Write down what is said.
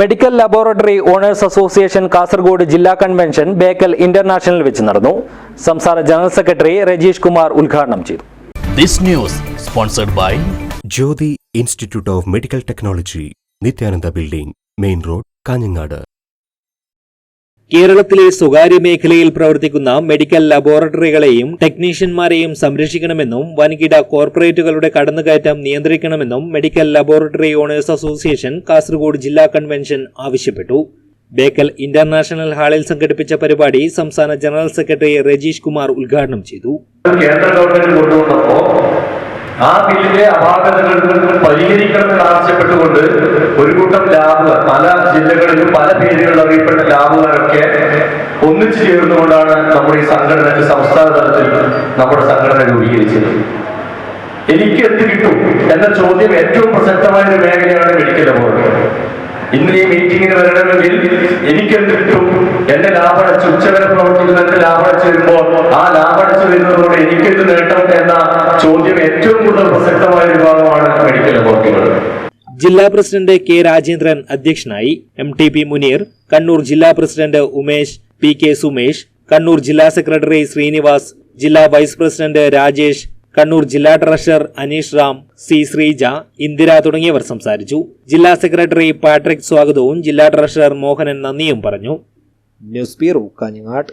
Medical laboratory owners association Kasaragod ജില്ലാ convention Bekal international വെച്ച് നടന്നു. സംസ്ഥാന ജനറൽ സെക്രട്ടറി രജീഷ് കുമാർ ഉദ്ഘാടനം ചെയ്തു. This news sponsored by Jyothi institute of medical technology Nithyananda building main road Kanhangad. കേരളത്തിലെ സ്വകാര്യ മേഖലയിൽ പ്രവർത്തിക്കുന്ന മെഡിക്കൽ ലബോറട്ടറികളെയും ടെക്നീഷ്യന്മാരെയും സംരക്ഷിക്കണമെന്നും വൻകിട കോർപ്പറേറ്റുകളുടെ കടന്നുകയറ്റം നിയന്ത്രിക്കണമെന്നും medical laboratory owners association Kasaragod ജില്ലാ കൺവെൻഷൻ ആവശ്യപ്പെട്ടു. ബേക്കൽ ഇന്റർനാഷണൽ ഹാളിൽ സംഘടിപ്പിച്ച പരിപാടി സംസ്ഥാന ജനറൽ സെക്രട്ടറി രജീഷ് കുമാർ ഉദ്ഘാടനം ചെയ്തു. കേന്ദ്ര ഗവൺമെന്റ് കൊണ്ടുവന്നപ്പോ ആ ബില്ലിലെ അപാകതകൾ പരിഹരിക്കണമെന്ന് ആവശ്യപ്പെട്ടുകൊണ്ട് ഒരു കൂട്ടം ലാബുകാർ പല ജില്ലകളിലും പല പേരുകളിൽ അറിയപ്പെട്ട ലാബുകാരൊക്കെ ഒന്നിച്ചു ചേർന്നുകൊണ്ടാണ് നമ്മുടെ ഈ സംഘടന സംസ്ഥാന തലത്തിൽ നമ്മുടെ സംഘടന രൂപീകരിച്ചത്. എനിക്ക് എന്ത് കിട്ടും എന്ന ചോദ്യം ഏറ്റവും പ്രസക്തമായ ഒരു മേഖലയാണ് മെഡിക്കൽ ലബോറട്ടറി. ഇന്ന് ഈ മീറ്റിംഗിന് വരണമെങ്കിൽ എനിക്കെന്ത് കിട്ടും എന്റെ ലാഭടച്ച് ഉച്ചവരെ പ്രവർത്തിക്കുന്ന ലാഭടച്ച് വരുമ്പോൾ ആ ലാഭടച്ച് വരുന്നതോടെ എനിക്കെന്ത് നേട്ടം എന്ന ചോദ്യം ഏറ്റവും കൂടുതൽ പ്രസക്തമായ വിഭാഗമാണ് മെഡിക്കൽ അതോറിറ്റികൾ ജില്ലാ പ്രസിഡന്റ് കെ രാജേന്ദ്രൻ അധ്യക്ഷനായി M T P Muneer Kannur ജില്ലാ president Umesh P K Sumesh Kannur ജില്ലാ സെക്രട്ടറി ശ്രീനിവാസ് ജില്ലാ വൈസ് പ്രസിഡന്റ് രാജേഷ് കണ്ണൂർ ജില്ലാ ട്രഷറർ അനീഷ് റാം സി ശ്രീജ ഇന്ദിര തുടങ്ങിയവർ സംസാരിച്ചു. ജില്ലാ സെക്രട്ടറി പാട്രിക് സ്വാഗതവും ജില്ലാ ട്രഷറർ മോഹനൻ നന്ദിയും പറഞ്ഞു. News bureau Kanhangad